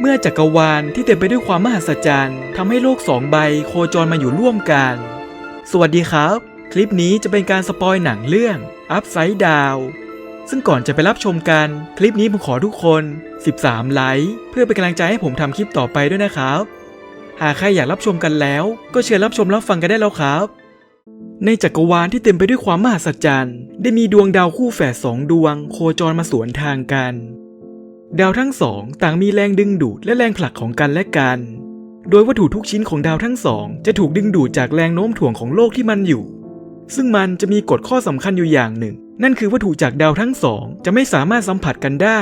เมื่อจักรวาลที่เต็มไปด้วยความมหัศจรรย์ทำให้โลกสองใบโคจรมาอยู่ร่วมกัน สวัสดีครับ คลิปนี้จะเป็นการสปอยหนังเรื่อง Upside Down ซึ่งก่อนจะไปรับชมกัน คลิปนี้ผมขอทุกคน 13 ไลค์เพื่อเป็นกำลังใจให้ผมทำคลิปต่อไปด้วยนะครับ หากใครอยากรับชมกันแล้ว ก็เชิญรับชมรับฟังกันได้แล้วครับ ในจักรวาลที่เต็มไปด้วยความมหัศจรรย์ ได้มีดวงดาวคู่แฝดสองดวง โคจรมาสวนทางกัน ดาวทั้งสองต่างมีแรงดึงดูดและแรงผลักของกันและกัน โดยวัตถุทุกชิ้นของดาวทั้งสอง จะถูกดึงดูดจากแรงโน้มถ่วงของโลกที่มันอยู่ ซึ่งมันจะมีกฎข้อสำคัญอยู่อย่างหนึ่ง นั่นคือวัตถุจากดาวทั้งสอง จะไม่สามารถสัมผัสกันได้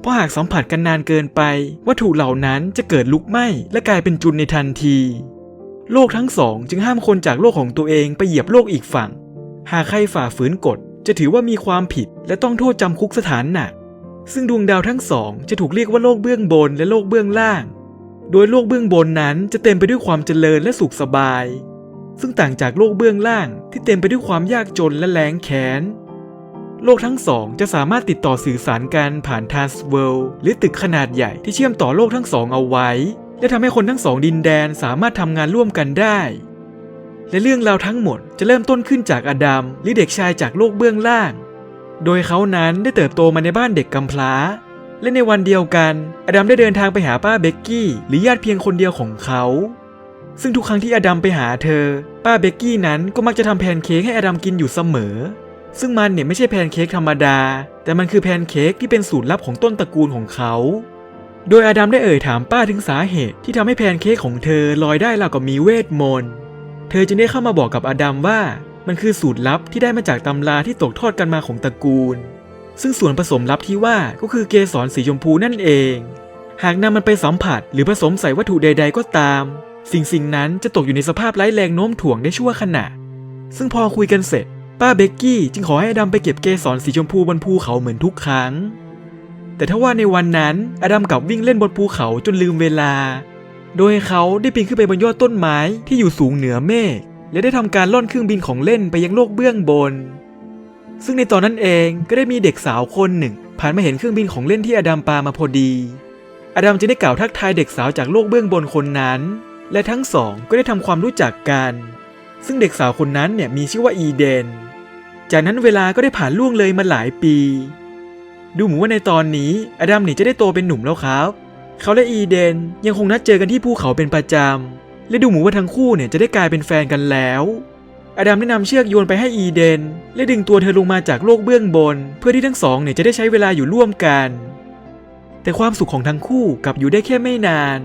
เพราะหากสัมผัสกันนานเกินไป วัตถุเหล่านั้นจะเกิดลุกไหม้และกลายเป็นจุลในทันที โลกทั้งสอง จึงห้ามคนจากโลกของตัวเองไปเหยียบโลกอีกฝั่ง หากใครฝ่าฝืนกฎจะถือว่ามีความผิดและต้องโทษจำคุกสถานหนัก ซึ่งดวงดาวทั้งสองจะถูกเรียกว่าโลกเบื้องบนและโลกเบื้องล่าง โดยโลกเบื้องบนนั้นจะเต็มไปด้วยความเจริญและสุขสบาย ซึ่งต่างจากโลกเบื้องล่างที่เต็มไปด้วยความยากจนและแล้งแค้น โลกทั้งสองจะสามารถติดต่อสื่อสารกันผ่านทานสเวลหรือตึกขนาดใหญ่ที่เชื่อมต่อโลกทั้งสองเอาไว้ และทำให้คนทั้งสองดินแดนสามารถทำงานร่วมกันได้ และเรื่องราวทั้งหมดจะเริ่มต้นขึ้นจากอดัมหรือเด็กชายจากโลกเบื้องล่าง โดยเขานั้นได้เติบโตมาในบ้านเด็กกำพร้า และในวันเดียวกัน อดัมได้เดินทางไปหาป้าเบกกี้หรือญาติเพียงคนเดียวของเขา ซึ่งทุกครั้งที่อดัมไปหาเธอ ป้าเบกกี้นั้นก็มักจะทำแพนเค้กให้อดัมกินอยู่เสมอ ซึ่งมันเนี่ยไม่ใช่แพนเค้กธรรมดา แต่มันคือแพนเค้กที่เป็นสูตรลับของต้นตระกูลของเขา โดยอดัมได้เอ่ยถามป้าถึงสาเหตุที่ทำให้แพนเค้กของเธอลอยได้ราวกับมีเวทมนต์ เธอจึงได้เข้ามาบอกกับอดัมว่า มันคือสูตรลับที่ได้มาจากตำราที่ตกทอดกันมาของตระกูล ซึ่งส่วนผสมลับที่ว่าก็คือเกสรสีชมพูนั่นเอง หากนำมันไปสัมผัสหรือผสมใส่วัตถุใด ๆ ก็ตาม สิ่งสิ่งนั้นจะตกอยู่ในสภาพไร้แรงโน้มถ่วงได้ชั่วขณะ ซึ่งพอคุยกันเสร็จ ป้าเบกกี้จึงขอให้อดัมไปเก็บเกสรสีชมพูบนภูเขาเหมือนทุกครั้ง แต่ถ้าว่าในวันนั้น อดัมกลับวิ่งเล่นบนภูเขาจนลืมเวลา โดยเขาได้ปีนขึ้นไปบนยอดต้นไม้ที่อยู่สูงเหนือเมฆ และได้ทำการล่อนเครื่องบินของเล่นไปยังโลกเบื้องบน ซึ่งในตอนนั้นเองก็ได้มีเด็กสาวคนหนึ่ง ผ่านมาเห็นเครื่องบินของเล่นที่อดัมปามาพอดี อดัมจึงได้กล่าวทักทายเด็กสาวจากโลกเบื้องบนคนนั้น และทั้งสองก็ได้ทำความรู้จักกัน ซึ่งเด็กสาวคนนั้นเนี่ยมีชื่อว่าอีเดน จากนั้นเวลาก็ได้ผ่านล่วงเลยมาหลายปี ดูเหมือนว่าในตอนนี้อดัมเนี่ยจะได้โตเป็นหนุ่มแล้วครับ เขาและอีเดนยังคงนัดเจอกันที่ภูเขาเป็นประจำ และดูเหมือนว่าทั้งคู่เนี่ยจะได้กลายเป็นแฟนกันแล้วอดัมได้นำเชือกโยนไปให้อีเดน และดึงตัวเธอลงมาจากโลกเบื้องบน เพื่อที่ทั้งสองเนี่ยจะได้ใช้เวลาอยู่ร่วมกัน แต่ความสุขของทั้งคู่กลับอยู่ได้แค่ไม่นาน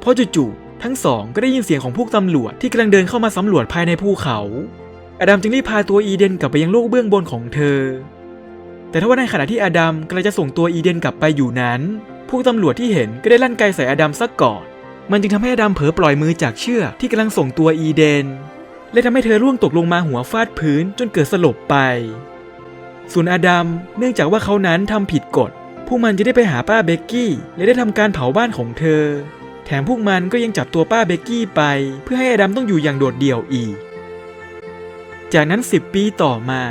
เพราะจู่ๆทั้งสองก็ได้ยินเสียงของพวกตำรวจที่กำลังเดินเข้ามาสำรวจภายในภูเขา อดัมจึงรีบพาตัวอีเดนกลับไปยังโลกเบื้องบนของเธอ แต่ถ้าว่าในขณะที่อดัมกำลังจะส่งตัวอีเดนกลับไปอยู่นั้น พวกตำรวจที่เห็นก็ได้ลั่นไกใส่อดัมซะก่อน มันจึงทำให้อดัมเผลอปล่อยมือจากเชือกที่กำลังส่งตัวอีเดน และทำให้เธอร่วงตกลงมาหัวฟาดพื้นจนเกิดสลบไป ส่วนอดัมเนื่องจากว่าเขานั้นทำผิดกฎพวกมันจะได้ไปหาป้าเบกกี้ และได้ทำการเผาบ้านของเธอ แถมพวกมันก็ยังจับตัวป้าเบกกี้ไป เพื่อให้อดัมต้องอยู่อย่างโดดเดี่ยวอีก จากนั้น 10 ปีต่อมา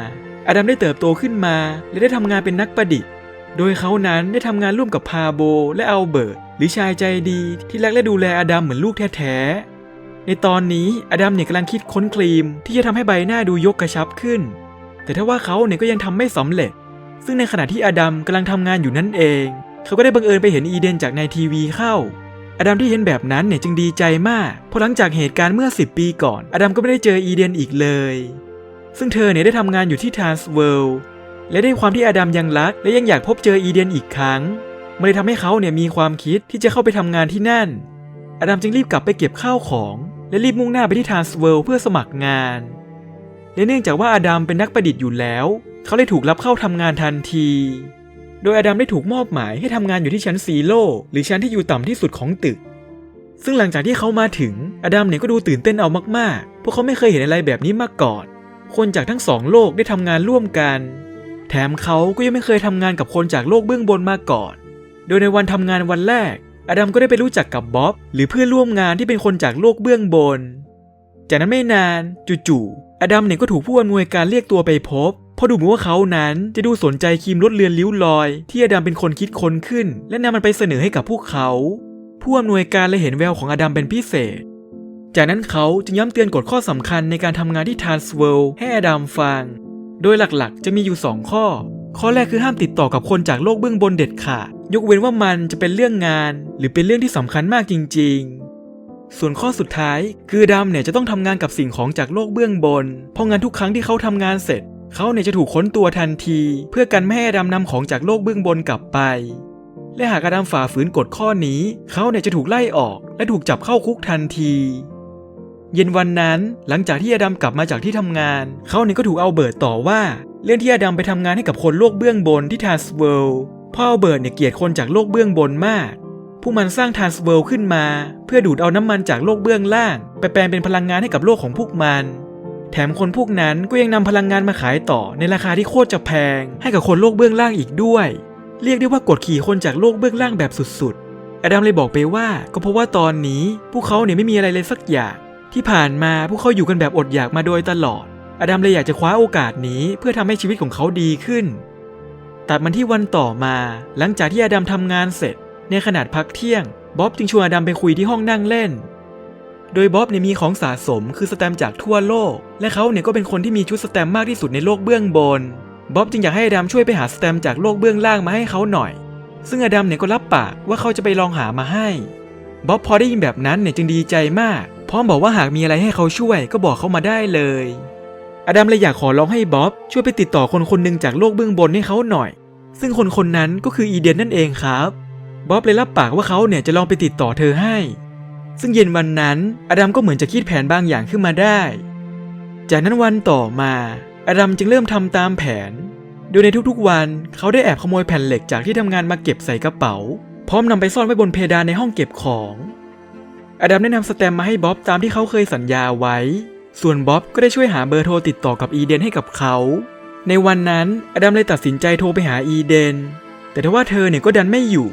อดัมได้เติบโตขึ้นมา และได้ทำงานเป็นนักประดิษฐ์ โดยเขานั้นได้ทำงานร่วมกับพาโบและอัลเบิร์ต หรือชายใจดีที่รักและดูแลอดัมเหมือนลูกแท้ๆ ในตอนนี้อดัมเนี่ยกำลังคิดค้นครีม ที่จะทำให้ใบหน้าดูยกกระชับขึ้น แต่ถ้าว่าเขาเนี่ยก็ยังทำไม่สำเร็จ ซึ่งในขณะที่อดัมกำลังทำงานอยู่นั่นเอง เขาก็ได้บังเอิญไปเห็นอีเดนจากในทีวีเข้า อดัมที่เห็นแบบนั้นเนี่ยจึงดีใจมาก เพราะหลังจากเหตุการณ์เมื่อ 10 ปีก่อน อดัมก็ไม่ได้เจออีเดนอีกเลย ซึ่งเธอเนี่ยได้ทำงานอยู่ที่ทานสเวิลด์และด้วยความที่อดัมยังรักและยังอยากพบเจออีเดนอีกครั้ง มันเลยทำให้เขาเนี่ยมีความคิดที่จะเข้าไปทำงานที่นั่น อดัมจึงรีบกลับไปเก็บข้าวของ และรีบมุ่งหน้าไปที่ทานสเวิลเพื่อสมัครงาน และเนื่องจากว่าอดัมเป็นนักประดิษฐ์อยู่แล้ว เขาเลยถูกรับเข้าทำงานทันที โดยอดัมได้ถูกมอบหมายให้ทำงานอยู่ที่ชั้นซีโร่หรือชั้นที่อยู่ต่ำที่สุดของตึก ซึ่งหลังจากที่เขามาถึง อดัมเนี่ยก็ดูตื่นเต้นเอามากๆ เพราะเขาไม่เคยเห็นอะไรแบบนี้มาก่อน คนจากทั้งสองโลกได้ทำงานร่วมกัน แถมเขาก็ยังไม่เคยทำงานกับคนจากโลกเบื้องบนมาก่อน โดยในวันทำงานวันแรก อดัมก็ได้ไปรู้จักกับบ๊อบ หรือเพื่อนร่วมงานที่เป็นคนจากโลกเบื้องบน จากนั้นไม่นานจู่ๆ อดัมเนี่ยก็ถูกผู้อำนวยการเรียกตัวไปพบ เพราะดูเหมือนว่าเขานั้นจะดูสนใจครีมลดเลือนริ้วรอย ที่อดัมเป็นคนคิดค้นขึ้น และนำมันไปเสนอให้กับพวกเขา ผู้อำนวยการเลยเห็นแววของอดัมเป็นพิเศษ จากนั้นเขาจึงย้ำเตือนกฎข้อสำคัญในการทำงานที่ทานสเวลให้อดัมฟัง โดยหลักๆ จะมีอยู่ 2 ข้อ ข้อแรกคือห้ามติดต่อกับคนจากโลกเบื้องบนเด็ดขาดยกเว้นว่ามันจะเป็นเรื่องงาน หรือเป็นเรื่องที่สำคัญมากจริง ๆ ส่วนข้อสุดท้าย คือดัมเนี่ยจะต้องทำงานกับสิ่งของจากโลกเบื้องบน เพราะงั้นทุกครั้งที่เขาทำงานเสร็จ เขาเนี่ยจะถูกค้นตัวทันที เพื่อกันไม่ให้ดัมนำของจากโลกเบื้องบนกลับไป และหากดัมฝ่าฝืนกฎข้อนี้ เขาเนี่ยจะถูกไล่ออก และถูกจับเข้าคุกทันทีเย็นวันนั้นหลังจากที่อดัมกลับมาจากที่ทำงาน เขาเนี่ยก็ถูกเอาเบิร์ตต่อว่า เรื่องที่อดัมไปทำงานให้กับคนโลกเบื้องบนที่ทานสเวลพราะเอเบิร์ตเนี่ยเกลียดคนจากโลกเบื้องบนมาก ผู้มันสร้างทานสเวลขึ้นมา เพื่อดูดเอาน้ำมันจากโลกเบื้องล่าง ไปแปลงเป็นพลังงานให้กับโลกของพวกมัน แถมคนพวกนั้นก็ยังนำพลังงานมาขายต่อในราคาที่โคตรจะแพง ให้กับคนโลกเบื้องล่างอีกด้วย เรียกได้ว่ากดขี่คนจากโลกเบื้องล่างแบบสุดๆ อดัมเลยบอกไปว่าก็เพราะว่าตอนนี้พวกเขาเนี่ยไม่มีอะไรเลยสักอย่างที่ผ่านมาพวกเขาอยู่กันแบบอดอยากมาโดยตลอด อดัมเลยอยากจะคว้าโอกาสนี้เพื่อทำให้ชีวิตของเขาดีขึ้น ตัดมันที่วันต่อมา หลังจากที่อดัมทำงานเสร็จ ในขนาดพักเที่ยงบ๊อบจึงชวนอดัมไปคุยที่ห้องนั่งเล่น โดยบ๊อบเนี่ยมีของสะสมคือสแตมจากทั่วโลก และเขาเนี่ยก็เป็นคนที่มีชุดสแตมมากที่สุดในโลกเบื้องบน บ๊อบจึงอยากให้อดัมช่วยไปหาสแตมจากโลกเบื้องล่างมาให้เขาหน่อย ซึ่งอดัมเนี่ยก็รับปากว่าเขาจะไปลองหามาให้ บ๊อบพอได้ยินแบบนั้นเนี่ยจึงดีใจมาก พร้อมบอกว่าหากมีอะไรให้เขาช่วยก็บอกเขามาได้เลย อดัมเลยอยากขอร้องให้บ๊อบช่วยไปติดต่อคนคนหนึ่งจากโลกเบื้องบนให้เขาหน่อย ซึ่งคนคนนั้นก็คืออีเดนนั่นเองครับบ๊อบเลยรับปากว่าเขาเนี่ยจะลองไปติดต่อเธอให้ ซึ่งเย็นวันนั้น อดัมก็เหมือนจะคิดแผนบางอย่างขึ้นมาได้ จากนั้นวันต่อมา อดัมจึงเริ่มทำตามแผน โดยในทุกๆวันเขาได้แอบขโมยแผ่นเหล็กจากที่ทำงานมาเก็บใส่กระเป๋า พร้อมนำไปซ่อนไว้บนเพดานในห้องเก็บของ อดัมได้นำสแตมมาให้บ๊อบตามที่เขาเคยสัญญาไว้ ส่วนบ๊อบก็ได้ช่วยหาเบอร์โทรติดต่อกับอีเดนให้กับเขา ในวันนั้นอดัมเลยตัดสินใจโทรไปหาอีเดน แต่ทว่าเธอเนี่ยก็ดันไม่อยู่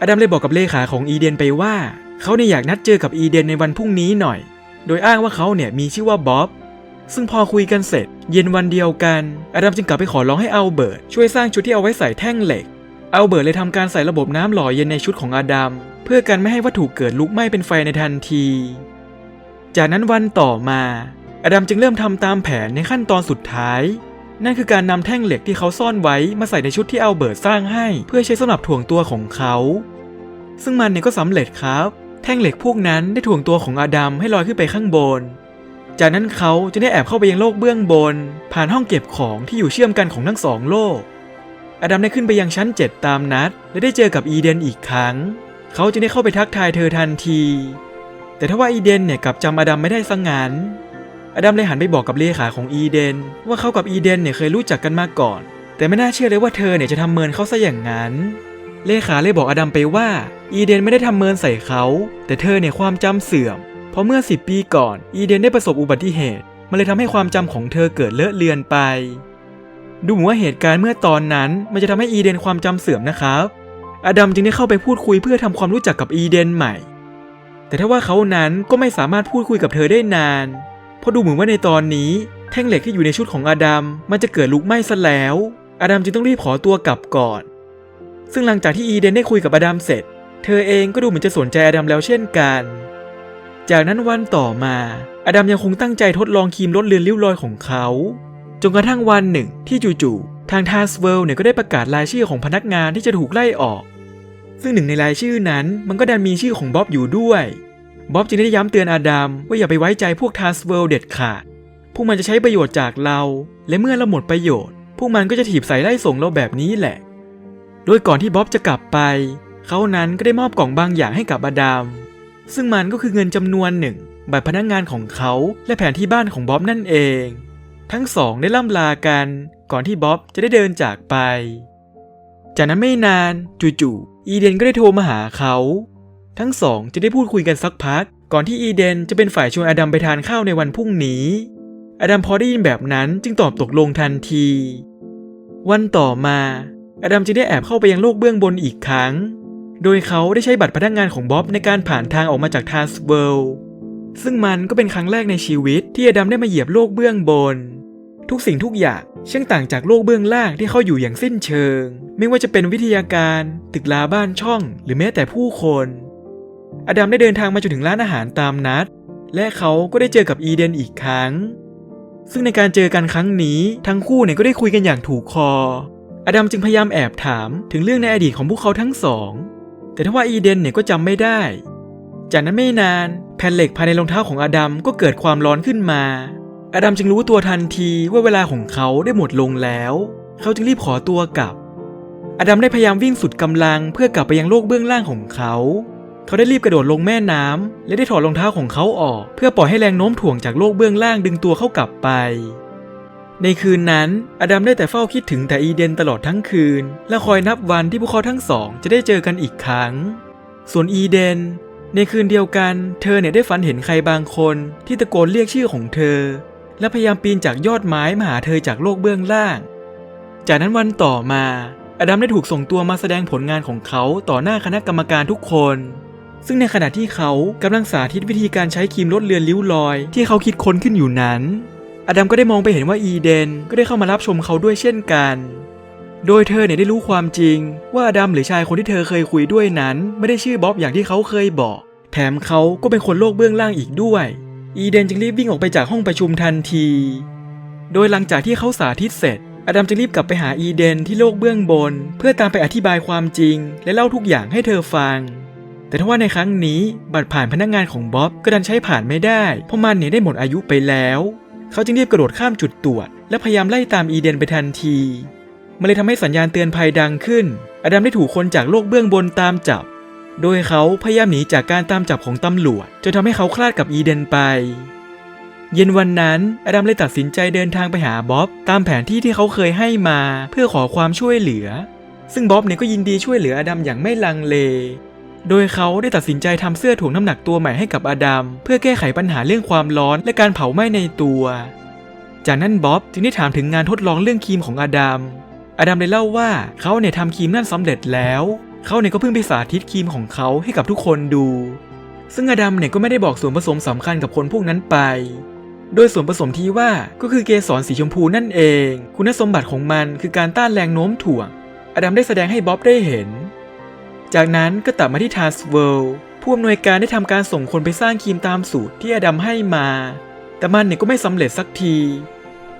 อดัมเลยบอกกับเลขาของอีเดนไปว่า เขาเนี่ยอยากนัดเจอกับอีเดนในวันพรุ่งนี้หน่อย โดยอ้างว่าเขาเนี่ยมีชื่อว่าบ๊อบ ซึ่งพอคุยกันเสร็จ เย็นวันเดียวกัน อดัมจึงกลับไปขอร้องให้อัลเบิร์ตช่วยสร้างชุดที่เอาไว้ใส่แท่งเหล็ก อัลเบิร์ตเลยทำการใส่ระบบน้ำหล่อเย็นในชุดของอดัมเพื่อกันไม่ให้วัตถุเกิดลุกไหม้เป็นไฟในทันที จากนั้นวันต่อมา อดัมจึงเริ่มทำตามแผนในขั้นตอนสุดท้าย นั่นคือการนำแท่งเหล็กที่เขาซ่อนไว้มาใส่ในชุดที่อัลเบิร์ตสร้างให้ เพื่อใช้สำหรับถ่วงตัวของเขา ซึ่งมันเนี่ยก็สำเร็จครับ แท่งเหล็กพวกนั้นได้ถ่วงตัวของอดัมให้ลอยขึ้นไปข้างบน จากนั้นเขาจะได้แอบเข้าไปยังโลกเบื้องบน ผ่านห้องเก็บของที่อยู่เชื่อมกันของทั้งสองโลก อดัมได้ขึ้นไปยังชั้น 7 ตามนัด และได้เจอกับอีเดนอีกครั้ง เขาจึงได้เข้าไปทักทายเธอทันที แต่ถ้าว่าอีเดนเนี่ยกลับจำอดัมไม่ได้สังงาน อดัมเลยหันไปบอกกับเลขาของอีเดน ว่าเขากับอีเดนเนี่ยเคยรู้จักกันมาก่อน แต่ไม่น่าเชื่อเลยว่าเธอเนี่ยจะทำเมินเขาซะอย่างนั้น เลขาเลยบอกอดัมไปว่า อีเดนไม่ได้ทำเมินใส่เขา แต่เธอเนี่ยความจำเสื่อม เพราะเมื่อ 10 ปีก่อน อีเดนได้ประสบอุบัติเหตุ มันเลยทำให้ความจำของเธอเกิดเลอะเลือนไป ดูเหมือนว่าเหตุการณ์เมื่อตอนนั้น มันจะทำให้อีเดนความจำเสื่อมนะครับ อดัมจึงได้เข้าไปพูดคุยเพื่อทำความรู้จักกับอีเดนใหม่ แต่ถ้าว่าเขานั้นก็ไม่สามารถพูดคุยกับเธอได้นาน เพราะดูเหมือนว่าในตอนนี้ แท่งเหล็กที่อยู่ในชุดของอาดัมมันจะเกิดลุกไหม้ซะแล้ว อาดัมจึงต้องรีบขอตัวกลับก่อน ซึ่งหลังจากที่อีเดนได้คุยกับอาดัมเสร็จ เธอเองก็ดูเหมือนจะสนใจอาดัมแล้วเช่นกัน จากนั้นวันต่อมาอาดัมยังคงตั้งใจทดลองครีมลดเลือนริ้วรอยของเขาจนกระทั่งวันหนึ่งที่จู่ๆทางทาสเวลเนี่ยก็ได้ประกาศรายชื่อของพนักงานที่จะถูกไล่ออก ซึ่งหนึ่งในรายชื่อนั้นมันก็ดันมีชื่อของบ๊อบอยู่ด้วย บ๊อบจึงได้ย้ำเตือนอาดัมว่าอย่าไปไว้ใจพวกทาสเวลเด็ดขาด พวกมันจะใช้ประโยชน์จากเรา และเมื่อเราหมดประโยชน์ พวกมันก็จะถีบใส่ไล่ส่งเราแบบนี้แหละ โดยก่อนที่บ๊อบจะกลับไป เขานั้นก็ได้มอบกล่องบางอย่างให้กับอาดัม ซึ่งมันก็คือเงินจำนวนหนึ่ง บัตรพนักงงานของเขาและแผนที่บ้านของบ๊อบนั่นเอง ทั้งสองได้ล่ำลากัน ก่อนที่บ๊อบจะได้เดินจากไป จากนั้นไม่นานจู่ๆอีเดนก็ได้โทรมาหาเขา ทั้งสองจะได้พูดคุยกันสักพัก ก่อนที่อีเดนจะเป็นฝ่ายชวนอดัมไปทานข้าวในวันพรุ่งนี้ อดัมพอได้ยินแบบนั้นจึงตอบตกลงทันที วันต่อมา อดัมจึงได้แอบเข้าไปยังโลกเบื้องบนอีกครั้ง โดยเขาได้ใช้บัตรพนักงานของบ๊อบในการผ่านทางออกมาจากทาสเวลซึ่งมันก็เป็นครั้งแรกในชีวิตที่อดัมได้มาเหยียบโลกเบื้องบน ทุกสิ่งทุกอย่างช่างต่างจากโลกเบื้องล่างที่เขาอยู่อย่างสิ้นเชิง ไม่ว่าจะเป็นวิทยาการ ตึกลาบ้านช่อง หรือแม้แต่ผู้คน อดัมได้เดินทางมาจนถึงร้านอาหารตามนัด และเขาก็ได้เจอกับอีเดนอีกครั้ง ซึ่งในการเจอกันครั้งนี้ทั้งคู่เนี่ยก็ได้คุยกันอย่างถูกคอ อดัมจึงพยายามแอบถามถึงเรื่องในอดีตของพวกเขาทั้งสอง แต่ทว่าอีเดนเนี่ยก็จำไม่ได้ จากนั้นไม่นานแผ่นเหล็กภายในรองเท้าของอดัมก็เกิดความร้อนขึ้นมา อดัมจึงรู้ตัวทันทีว่าเวลาของเขาได้หมดลงแล้ว เขาจึงรีบขอตัวกลับ อดัมได้พยายามวิ่งสุดกำลังเพื่อกลับไปยังโลกเบื้องล่างของเขา เขาได้รีบกระโดดลงแม่น้ำและได้ถอดรองเท้าของเขาออก เพื่อปล่อยให้แรงโน้มถ่วงจากโลกเบื้องล่างดึงตัวเขากลับไป ในคืนนั้น อดัมได้แต่เฝ้าคิดถึงแต่อีเดนตลอดทั้งคืน และคอยนับวันที่พวกเขาทั้งสอง จะได้เจอกันอีกครั้ง ส่วนอีเดน ในคืนเดียวกัน เธอเนี่ยได้ฝันเห็นใครบางคนที่ตะโกนเรียกชื่อของเธอ และพยายามปีนจากยอดไม้มาหาเธอจากโลกเบื้องล่าง จากนั้นวันต่อมาอดัมได้ถูกส่งตัวมาแสดงผลงานของเขาต่อหน้าคณะกรรมการทุกคน ซึ่งในขณะที่เขากำลังสาธิตวิธีการใช้ครีมลดเลือนริ้วรอย ที่เขาคิดค้นขึ้นอยู่นั้น อดัมก็ได้มองไปเห็นว่าอีเดน ก็ได้เข้ามารับชมเขาด้วยเช่นกัน โดยเธอเนี่ยได้รู้ความจริง ว่าอดัมหรือชายคนที่เธอเคยคุยด้วยนั้น ไม่ได้ชื่อบ๊อบอย่างที่เขาเคยบอก แถมเขาก็เป็นคนโลกเบื้องล่างอีกด้วย อีเดนจึงรีบวิ่งออกไปจากห้องประชุมทันที โดยหลังจากที่เขาสาธิตเสร็จอดัมจึงรีบกลับไปหาอีเดนที่โลกเบื้องบน เพื่อตามไปอธิบายความจริง และเล่าทุกอย่างให้เธอฟัง แต่ทว่าในครั้งนี้บัตรผ่านพนักงานของบ๊อบก็ดันใช้ผ่านไม่ได้ เพราะมันเนี่ยได้หมดอายุไปแล้ว เขาจึงรีบกระโดดข้ามจุดตรวจ และพยายามไล่ตามอีเดนไปทันที มันเลยทำให้สัญญาณเตือนภัยดังขึ้น อดัมได้ถูกคนจากโลกเบื้องบนตามจับ โดยเขาพยายามหนีจากการตามจับของตำรวจจนทำให้เขาคลาดกับอีเดนไป เย็นวันนั้น อดัมเลยตัดสินใจเดินทางไปหาบ๊อบตามแผนที่ที่เขาเคยให้มาเพื่อขอความช่วยเหลือ ซึ่งบ๊อบเนี่ยก็ยินดีช่วยเหลืออดัมอย่างไม่ลังเล โดยเขาได้ตัดสินใจทำเสื้อถ่วงน้ำหนักตัวใหม่ให้กับอดัมเพื่อแก้ไขปัญหาเรื่องความร้อนและการเผาไหม้ในตัว จากนั้นบ๊อบจึงได้ถามถึงงานทดลองเรื่องครีมของอดัมอดัมเลยเล่าว่าเขาเนี่ยทำครีมนั่นสำเร็จแล้วเขาเนี่ยก็เพิ่งไปสาธิตครีมของเขาให้กับทุกคนดู ซึ่งอดัมเนี่ยก็ไม่ได้บอกส่วนผสมสำคัญกับคนพวกนั้นไป โดยส่วนผสมที่ว่าก็คือเกสรสีชมพูนั่นเอง คุณสมบัติของมันคือการต้านแรงโน้มถ่วงอดัมได้แสดงให้บ๊อบได้เห็น จากนั้นก็ตัดมาที่ทาสเวิลด์ผู้อำนวยการได้ทำการส่งคนไปสร้างครีมตามสูตรที่อดัมให้มา แต่มันเนี่ยก็ไม่สำเร็จสักที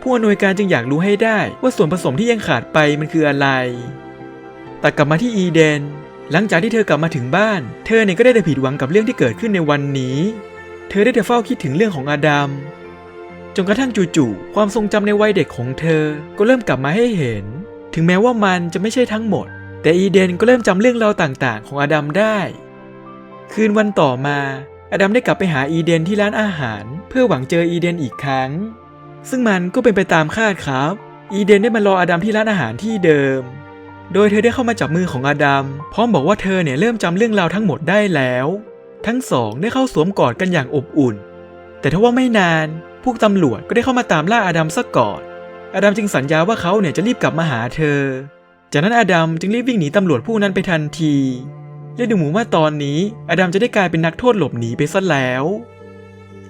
ผู้อำนวยการจึงอยากรู้ให้ได้ว่าส่วนผสมที่ยังขาดไปมันคืออะไร ตัดกลับมาที่อีเดน หลังจากที่เธอกลับมาถึงบ้าน เธอเนี่ยก็ได้แต่ผิดหวังกับเรื่องที่เกิดขึ้นในวันนี้ เธอได้แต่เฝ้าคิดถึงเรื่องของอาดัม จนกระทั่งจู่ๆความทรงจำในวัยเด็กของเธอก็เริ่มกลับมาให้เห็น ถึงแม้ว่ามันจะไม่ใช่ทั้งหมด แต่อีเดนก็เริ่มจำเรื่องราวต่างๆ ของอาดัมได้ คืนวันต่อมาอดัมได้กลับไปหาอีเดนที่ร้านอาหาร เพื่อหวังเจออีเดนอีกครั้ง ซึ่งมันก็เป็นไปตามคาดครับ อีเดนได้มารออดัมที่ร้านอาหารที่เดิม โดยเธอได้เข้ามาจับมือของอดัมพร้อมบอกว่าเธอเนี่ยเริ่มจำเรื่องราวทั้งหมดได้แล้ว ทั้งสองได้เข้าสวมกอดกันอย่างอบอุ่น แต่ทว่าไม่นาน พวกตำรวจก็ได้เข้ามาตามล่าอดัมซะก่อนอดัมจึงสัญญาว่าเขาเนี่ยจะรีบกลับมาหาเธอ จากนั้นอดัมจึงรีบวิ่งหนีตำรวจผู้นั้นไปทันที และดูเหมือนว่าตอนนี้อดัมจะได้กลายเป็นนักโทษหลบหนีไปซะแล้ว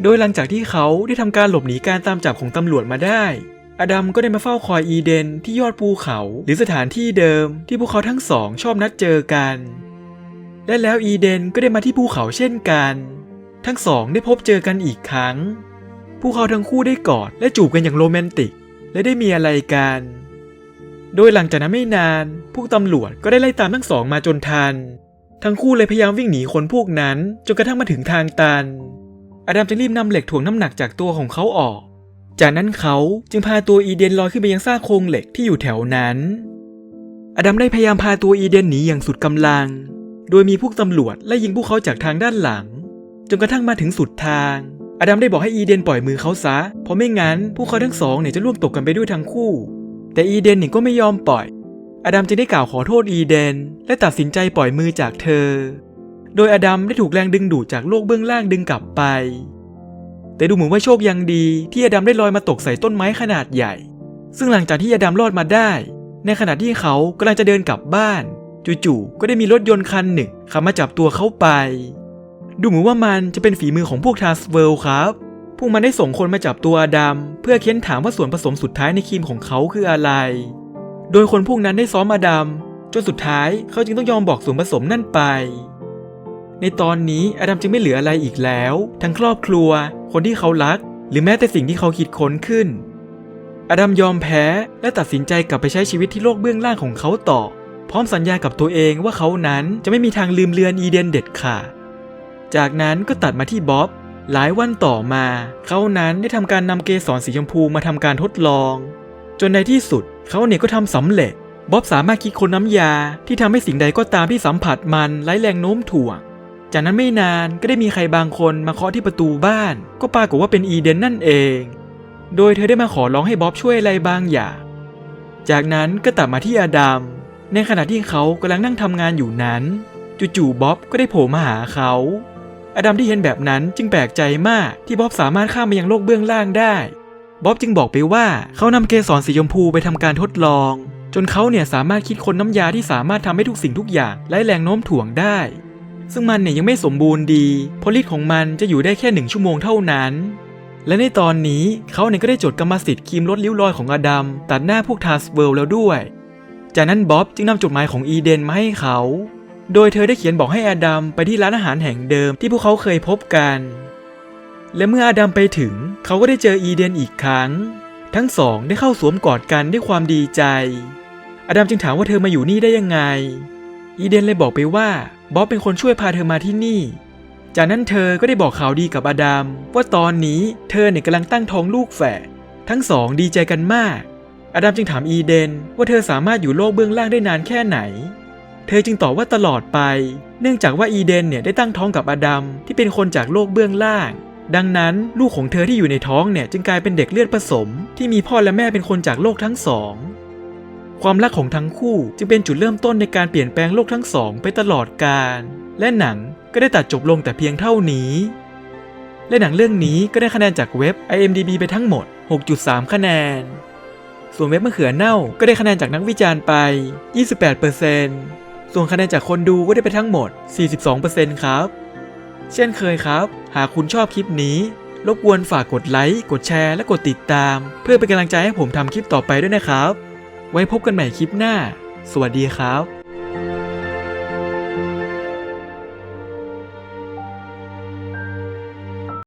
โดยหลังจากที่เขาได้ทำการหลบหนีการตามจับของตำรวจมาได้อดัมก็ได้มาเฝ้าคอยอีเดนที่ยอดภูเขา หรือสถานที่เดิมที่พวกเขาทั้งสองชอบนัดเจอกัน และแล้วอีเดนก็ได้มาที่ภูเขาเช่นกัน ทั้งสองได้พบเจอกันอีกครั้ง พวกเขาทั้งคู่ได้กอดและจูบกันอย่างโรแมนติก และได้มีอะไรกัน โดยหลังจากนั้นไม่นาน พวกตำรวจก็ได้ไล่ตามทั้งสองมาจนทัน ทั้งคู่เลยพยายามวิ่งหนีคนพวกนั้น จนกระทั่งมาถึงทางตัน อดัมจึงรีบนำเหล็กถ่วงน้ำหนักจากตัวของเขาออก จากนั้นเขาจึงพาตัวอีเดนลอยขึ้นไปยังซากโครงเหล็กที่อยู่แถวนั้น อดัมได้พยายามพาตัวอีเดนหนีอย่างสุดกำลัง โดยมีพวกตำรวจไล่ยิงพวกเขาจากทางด้านหลัง จนกระทั่งมาถึงสุดทาง อดัมได้บอกให้อีเดนปล่อยมือเขาซะ เพราะไม่งั้นพวกเขาทั้งสองเนี่ยจะล่วงตกกันไปด้วยทั้งคู่ แต่อีเดนเนี่ยก็ไม่ยอมปล่อย อดัมจึงได้กล่าวขอโทษอีเดน และตัดสินใจปล่อยมือจากเธอ โดยอดัมได้ถูกแรงดึงดูดจากโลกเบื้องล่างดึงกลับไป แต่ดูเหมือนว่าโชคยังดีที่อดัมได้ลอยมาตกใส่ต้นไม้ขนาดใหญ่ ซึ่งหลังจากที่อดัมรอดมาได้ ในขณะที่เขากำลังจะเดินกลับบ้าน จู่ๆก็ได้มีรถยนต์คันหนึ่งขับมาจับตัวเขาไป ดูเหมือนว่ามันจะเป็นฝีมือของพวกทาสเวิลครับ พวกมันได้ส่งคนมาจับตัวอดัมเพื่อเค้นถามว่าส่วนผสมสุดท้ายในครีมของเขาคืออะไร โดยคนพวกนั้นได้ซ้อมอดัมจนสุดท้ายเขาจึงต้องยอมบอกส่วนผสมนั่นไป ในตอนนี้อดัมจึงไม่เหลืออะไรอีกแล้ว ทั้งครอบครัว คนที่เขารัก หรือแม้แต่สิ่งที่เขาคิดค้นขึ้นอดัมยอมแพ้และตัดสินใจกลับไปใช้ชีวิตที่โลกเบื้องล่างของเขาต่อ พร้อมสัญญากับตัวเองว่าเขานั้นจะไม่มีทางลืมเลือนอีเดนเด็ดขาดจากนั้นก็ตัดมาที่บ๊อบ หลายวันต่อมา เขานั้นได้ทำการนำเกสรสีชมพูมาทำการทดลอง จนในที่สุดเขาเนี่ยก็ทำสำเร็จ บ๊อบสามารถคิดค้นน้ำยาที่ทำให้สิ่งใดก็ตามที่สัมผัสมันไร้แรงโน้มถ่วง จากนั้นไม่นานก็ได้มีใครบางคนมาเคาะที่ประตูบ้าน ก็ปรากฏว่าเป็นอีเดนนั่นเอง โดยเธอได้มาขอร้องให้บ๊อบช่วยอะไรบางอย่าง จากนั้นก็ตัดมาที่อดัม ในขณะที่เขากำลังนั่งทำงานอยู่นั้น จู่ๆบ๊อบก็ได้โผล่มาหาเขา อดัมที่เห็นแบบนั้นจึงแปลกใจมากที่บ๊อบสามารถข้ามมายังโลกเบื้องล่างได้ บ๊อบจึงบอกไปว่าเขานำเกสรสีชมพูไปทำการทดลอง จนเขาเนี่ยสามารถคิดค้นน้ำยาที่สามารถทำให้ทุกสิ่งทุกอย่างไร้แรงโน้มถ่วงได้ ซึ่งมันเนี่ยยังไม่สมบูรณ์ดีเพราะฤทธิ์ของมันจะอยู่ได้แค่หนึ่งชั่วโมงเท่านั้น และในตอนนี้เขาเนี่ยก็ได้จดกรรมสิทธิ์ครีมลดริ้วรอยของอดัมตัดหน้าพวกทาสเวิลแล้วด้วย จากนั้นบ๊อบจึงนำจดหมายของอีเดนมาให้เขา โดยเธอได้เขียนบอกให้อดัมไปที่ร้านอาหารแห่งเดิมที่พวกเขาเคยพบกัน และเมื่ออดัมไปถึง เขาก็ได้เจออีเดนอีกครั้ง ทั้งสองได้เข้าสวมกอดกันด้วยความดีใจอดัมจึงถามว่าเธอมาอยู่นี่ได้ยังไง อีเดนเลยบอกไปว่าบ๊อบเป็นคนช่วยพาเธอมาที่นี่ จากนั้นเธอก็ได้บอกข่าวดีกับอดัมว่าตอนนี้เธอเนี่ยกำลังตั้งท้องลูกแฝดทั้งสองดีใจกันมากอดัมจึงถามอีเดนว่าเธอสามารถอยู่โลกเบื้องล่างได้นานแค่ไหน เธอจึงตอบว่าตลอดไป เนื่องจากว่าอีเดนเนี่ยได้ตั้งท้องกับอดัมที่เป็นคนจากโลกเบื้องล่าง ดังนั้นลูกของเธอที่อยู่ในท้องเนี่ยจึงกลายเป็นเด็กเลือดผสม ที่มีพ่อและแม่เป็นคนจากโลกทั้งสอง ความรักของทั้งคู่จึงเป็นจุดเริ่มต้นในการเปลี่ยนแปลงโลกทั้งสองไปตลอดกาล และหนังก็ได้ตัดจบลงแต่เพียงเท่านี้ และหนังเรื่องนี้ก็ได้คะแนนจากเว็บ IMDb ไปทั้งหมด 6.3 คะแนน ส่วนเว็บมะเขือเน่าก็ได้คะแนนจากนักวิจารณ์ไป 28% ส่วนคะแนนจากคนดูก็ได้ไปทั้งหมด 42%ครับ เช่นเคยครับ หากคุณชอบคลิปนี้ รบกวนฝากกดไลค์ กดแชร์ และกดติดตาม เพื่อเป็นกำลังใจให้ผมทำคลิปต่อไปด้วยนะครับ ไว้พบกันใหม่คลิปหน้า สวัสดีครับ